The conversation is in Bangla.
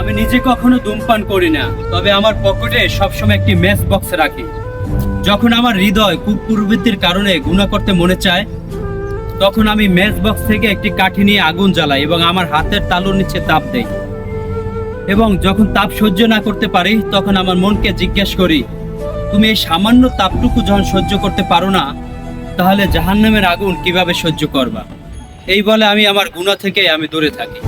আমি নিজে কখনো ধূমপান করি না, তবে আমার পকেটে সবসময় একটি ম্যাচ বক্স রাখি। যখন আমার হৃদয় কুপ্রবৃত্তির কারণে গুণা করতে মনে চায়, তখন আমি ম্যাচ বক্স থেকে একটি কাঠি নিয়ে আগুন জ্বালাই এবং আমার হাতের তালুর নিচে তাপ দেই। এবং যখন তাপ সহ্য না করতে পারি, তখন আমার মনকে জিজ্ঞেস করি, তুমি এই সামান্য তাপটুকু যখন সহ্য করতে পারো না, তাহলে জাহান্নামের আগুন কীভাবে সহ্য করবা? এই বলে আমি আমার গুণা থেকে আমি দূরে থাকি।